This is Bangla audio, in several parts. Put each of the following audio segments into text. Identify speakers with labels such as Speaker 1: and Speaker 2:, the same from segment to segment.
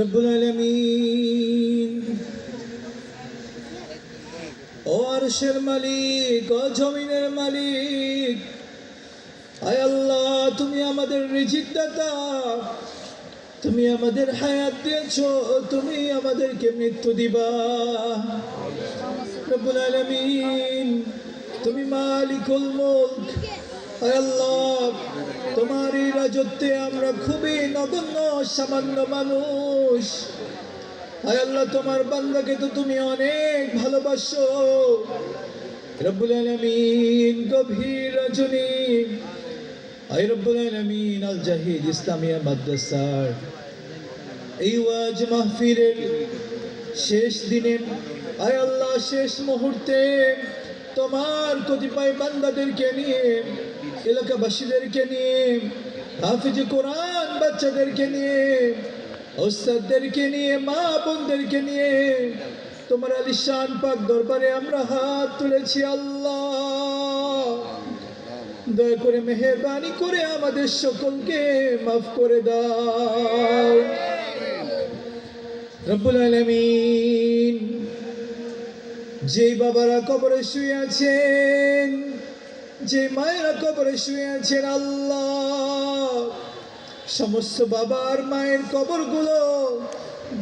Speaker 1: রব্বুল আলামিন। ও আরশের মালিক, ও জমিনের মালিক, আয় আল্লাহ, তুমি আমাদের রিজিক দাতা তুমি আমাদের হায়াত দিয়েছ, তুমি আমাদেরকে মৃত্যু দিবা। রব্বুল আলামিন, তুমি মালিকুল মুলক। আয় আল্লাহ, তোমার রাজত্বে আমরা খুবই নগণ্য, সামান্য মানুষ। আল্লাহ, তোমার বান্দাকে তো তুমি অনেক ভালোবাসো। গভীর আল জাহিদ ইসলামিয়া শেষ দিনে আয় আল্লাহ, শেষ মুহূর্তে তোমার কতিপয় বান্দাদেরকে নিয়ে, এলাকাবাসীদেরকে নিয়ে, হাফিজ কোরআন বাচ্চাদেরকে নিয়ে, ওস্তাদদেরকে নিয়ে, মা বোনদেরকে নিয়ে, তোমার আলিশান পাক দরবারে আমরা হাত তুলেছি আল্লাহ। দয়া করে মেহরবানি করে আমাদের সকলকে মাফ করে দাও। রব্বুল আলামিন। যেই বাবারা কবরে শুয়ে আছেন, যে মায়েরা কবরে শুয়ে আছেন, আল্লাহ, সমস্ত বাবার মায়ের কবরগুলো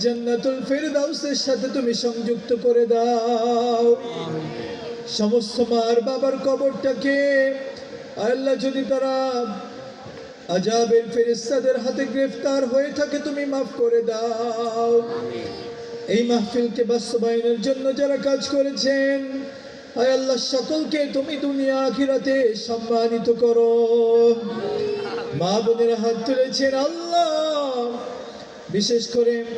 Speaker 1: জান্নাতুল ফেরদাউসের সাথে তুমি সংযুক্ত করে দাও। সমস্ত মার বাবার কবরটাকে আল্লাহ যদি তারা আজাবের ফেরেস্তাদের হাতে গ্রেফতার হয়ে থাকে, তুমি মাফ করে দাও। এই মাহফিলকে বাস্তবায়নের জন্য যারা কাজ করেছেন, আয় আল্লাহ সকলকে তুমি দুনিয়া আখিরাতে সম্মানিত করো। মা বোনের হাত তুলেছেন আল্লাহ, বিশেষ করে